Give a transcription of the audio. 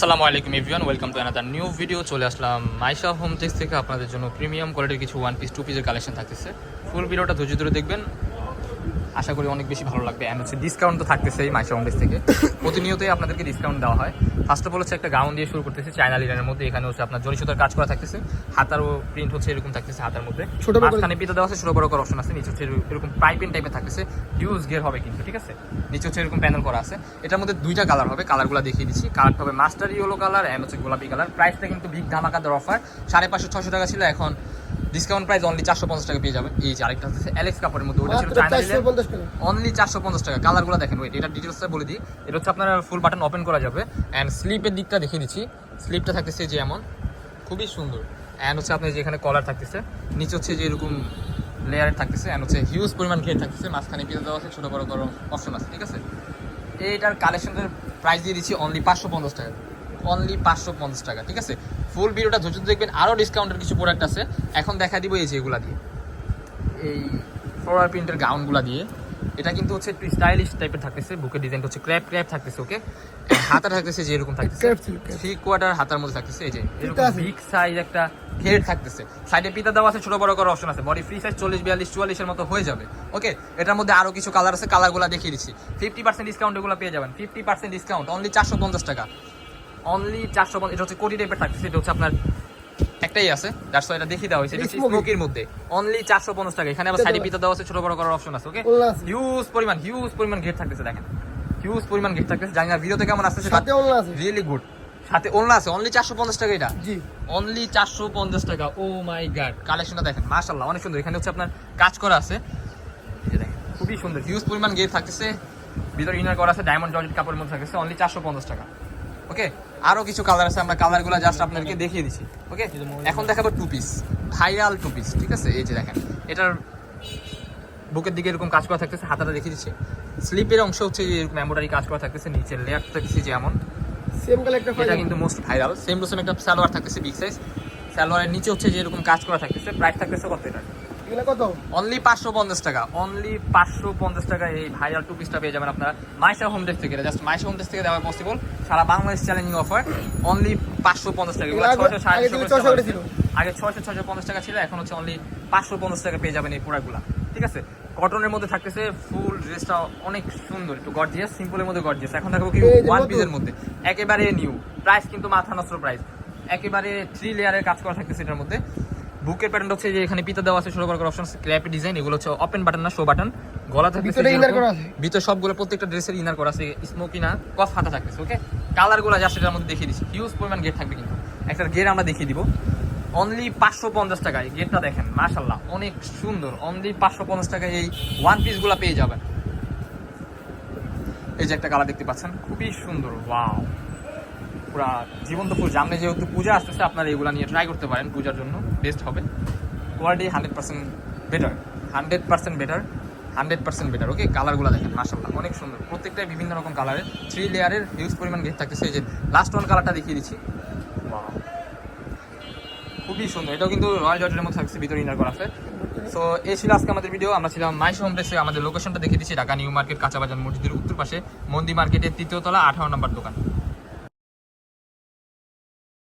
আসসালামু আলাইকুম Evion welcome to another new video চলে আসলাম মাইশা হোম টেক্স থেকে। আপনাদের জন্য প্রিমিয়াম কোয়ালিটির কিছু ওয়ান পিস টু পিসের কালেকশন থাকতেছে। ফুল ভিডিওটা ধৈর্য ধরে দেখবেন। আশা করি অনেক বেশি ভালো লাগবে। অ্যান্ড হচ্ছে ডিসকাউন্ট তো থাকতেছে এই মাইশা হোম থেকে। প্রতিনিয়তই আপনাদেরকে ডিসকাউন্ট দেওয়া হয়। ফার্স্ট অফ অল হচ্ছে একটা গাউন দিয়ে শুরু করতেছে চায়না লিনের মধ্যে। এখানে হচ্ছে আপনার জরি সুতার কাজ করা থাকতেছে। হাতারও প্রিন্ট হচ্ছে এরকম থাকতেছে হাতার মধ্যে। ছোট মাঝখানে পিতা দেওয়া আছে ছোট বড় করার অপশন আছে। নিচে হচ্ছে এরকম পাইপিং টাইপের থাকতেছে। ডিউজ গিয়ার হবে কিন্তু ঠিক আছে? নিচে হচ্ছে এরকম প্যানেল করা আছে। এটার মধ্যে দুইটা কালার হবে কালারগুলো দেখিয়ে দিচ্ছি। কালারটা হবে মাস্টার ইয়েলো কালার এন্ড হচ্ছে গোলাপি কালার প্রাইসটা কিন্তু বিগ ধামাকাদার অফার সাড়ে পাঁচশো ছশো টাকা ছিল। এখন ডিসকাউন্ট প্রাইস অনলি চারশো পঞ্চাশ টাকা পেয়ে যাবেন। এই যে আরেকটা হচ্ছে অ্যালেক্স কাপড়ের মধ্যে ওটা ছিল চায়না অনলি চারশো পঞ্চাশ টাকা। কালারগুলো দেখেন ওয়েট এটা ডিটেলসটা বলে দিই। এটা হচ্ছে আপনার ফুল বাটন ওপেন করা যাবে। অ্যান্ড স্লিপের দিকটা দেখিয়ে দিচ্ছি। স্লিপটা থাকতেছে যে এমন। খুবই সুন্দর। অ্যান্ড হচ্ছে আপনার যেখানে কলার থাকতেছে। নিচে হচ্ছে যে এরকম লেয়ারের থাকতেছে। অ্যান্ড হচ্ছে হিউজ পরিমাণ ঘের থাকতেছে। মাঝখানে পিতা দেওয়া আছে ছোটো বড় বড় অপশন আছে ঠিক আছে? এইটার কালেকশনের প্রাইস দিয়ে দিচ্ছি অনলি পাঁচশো পঞ্চাশ টাকা। অনলি পাঁচশো পঞ্চাশ টাকা ঠিক আছে? ফুল ভিডিওটা ধৈর্য দেখবেন আরও ডিসকাউন্টের কিছু প্রোডাক্ট আছে। এখন দেখা দিব এই যে এগুলা দিয়ে। এই ফ্লোরাল প্রিন্টের গাউনগুলা দিয়ে। এটা কিন্তু হচ্ছে একটু স্টাইলিশ টাইপের থাকতেছে বুকের ডিজাইন হচ্ছে ক্র্যাপ ক্র্যাপ থাকতেছে ওকে হাতা থাকতেছে যে এরকম থাকতেছে। থ্রি কোয়ার্টার হাতার মধ্যে থাকতেছে এই যে এরকম বিগ সাইজ একটা ঘের থাকতেছে। সাইডে পিতা দেওয়া আছে ছোট বড় করার অপশন আছে। বডি ফ্রি সাইজ চল্লিশ বিয়াল্লিশ চুয়াল্লিশের মতো হয়ে যাবে ওকে এটার মধ্যে আরও কিছু কালার আছে কালারগুলো দেখিয়ে দিচ্ছি। ফিফটি পার্সেন্ট ডিসকাউন্ট এগুলো পেয়ে যাবেন। ফিফটি পার্সেন্ট ডিসকাউন্ট অনলি চারশো পঞ্চাশ টাকা। অনলি চারশো পঞ্চাশ এটা হচ্ছে কোটি টাইপের থাকতেছে এটা হচ্ছে আপনার একটাই আছে দ্যাটস এটা দেখিয়ে দেওয়া হয়েছে এটা স্মোকির মধ্যে। অনলি চারশো পঞ্চাশ টাকা এখানে আবার সাইডে পিতা দেওয়া আছে ছোট বড় করার অপশন আছে ওকে হিউজ পরিমাণ হিউজ পরিমাণ ঘের থাকতেছে দেখেন। হিউজ পরিমাণ ঘের থাকতেছে জানি না ভিডিওতে কেমন আসতেছে সাথে আছে। রিয়েলি গুড সাথে ওনলা আছে অনলি চারশো পঞ্চাশ টাকা এটা। জি। অনলি চারশো পঞ্চাশ টাকা ও মাই গাড কালেকশনটা দেখেন মাশাল্লাহ অনেক সুন্দর। এখানে হচ্ছে আপনার কাজ করা আছে। দেখেন খুবই সুন্দর হিউজ পরিমাণ গেট থাকতেছে। ভিতরে ইনার করা আছে ডায়মন্ড জর্জেট কাপড়ের মধ্যে থাকতেছে অনলি চারশো পঞ্চাশ টাকা ওকে আরও কিছু কালার আছে আমরা কালার কালারগুলো জাস্ট আপনাদেরকে দেখিয়ে দিচ্ছি ওকে এখন দেখাবো two piece viral two piece ঠিক আছে? এই যে দেখেন এটার বুকের দিকে এরকম কাজ করা থাকতেছে হাতাটা দেখিয়ে দিচ্ছি। স্লিপের অংশ হচ্ছে যে এরকম এমব্রয়ডারি কাজ করা থাকতেছে নিচের লেয়ার থাকতেছে যেমন সেম কালার একটা এটা কিন্তু most viral same to same একটা সালোয়ার থাকতেছে বিগ সাইজ সালোয়ারের নিচে হচ্ছে যে এরকম কাজ করা থাকতেছে প্রাইস থাকতেছে কত এটা কত? অনলি পাঁচশো পঞ্চাশ টাকা অনলি পাঁচশো পঞ্চাশ টাকা এই ভাইরাল টু পিসটা পেয়ে যাবেন আপনারা মাইশা হোম ডেস্ক থেকে। জাস্ট মাইশা হোম ডেস্ক থেকে দেওয়া পসিবল সারা বাংলাদেশ চ্যালেঞ্জিং অফার অনলি পাঁচশো পঞ্চাশ টাকা। ছয়শো সাড়ে আগে ছশো থেকে 600 করে ছিল। আগে ছয়শো ছয়শো পঞ্চাশ টাকা ছিল এখন হচ্ছে অনলি পাঁচশো পঞ্চাশ টাকা পেয়ে যাবেন এই প্রোডাক্টগুলো ঠিক আছে? কটনের মধ্যে থাকতেছে ফুল ড্রেসটা অনেক সুন্দর একটু গর্জিয়াস সিম্পলের মধ্যে গর্জিয়াস এখন থাকব কি ওয়ান। পিসের মধ্যে। একেবারে নিউ প্রাইস কিন্তু মাথা নষ্ট প্রাইস একেবারে থ্রি লেয়ারের কাজ করা থাকতেছে এটার মধ্যে। বুকের প্যাটার্ন হচ্ছে যে এখানে পিতা দেওয়া আছে ষোলো করার অপশন ক্র্যাপ ডিজাইন এগুলো হচ্ছে ওপেন বাটন না শো বাটন গলা থাকতেছে ভিতরে যেরকম- করা আছে। ভিতরে সবগুলো প্রত্যেকটা ড্রেসের ইনার করা আছে স্মোকি না কফ হাতা থাকতেছে ওকে কালারগুলো জাস্ট এটার মধ্যে দেখিয়ে দিচ্ছি। হিউজ পরিমাণ গেট থাকবে কিন্তু। একটা গেট আমরা দেখিয়ে দিব। অনলি পাঁচশো পঞ্চাশ টাকা এই গেটটা দেখেন মাশাল্লাহ অনেক সুন্দর। অনলি পাঁচশো পঞ্চাশ টাকায় এই ওয়ান পিসগুলা পেয়ে যাবেন। এই যে একটা কালার দেখতে পাচ্ছেন খুবই সুন্দর ওয়াও পুরা জীবন্ত ফুল সামনে যেহেতু পূজা আসতেছে আপনারা এগুলা নিয়ে ট্রাই করতে পারেন পূজার জন্য বেস্ট হবে। Quality hundred percent better hundred percent better hundred percent better okay কালারগুলো দেখেন মাসাল্লাহ অনেক সুন্দর। প্রত্যেকটাই বিভিন্ন রকম কালারের থ্রি লেয়ারের হিউজ পরিমাণ গেট থাকতেছে। এই যে লাস্ট ওয়ান কালারটা দেখিয়ে দিচ্ছি. খুবই সুন্দর। এটাও কিন্তু রয়্যাল জর্জের মধ্যে থাকছে ভিতরে ইনার করা সো এই ছিল আজকে আমাদের ভিডিও আমরা ছিলাম মাইশ হোম প্লেসে। আমাদের লোকেশনটা দেখিয়ে দিচ্ছি, ঢাকা নিউ মার্কেট কাঁচা বাজার মসজিদের উত্তর পাশে মন্দি মার্কেটের তৃতীয় তলা, আঠারো নম্বর দোকান।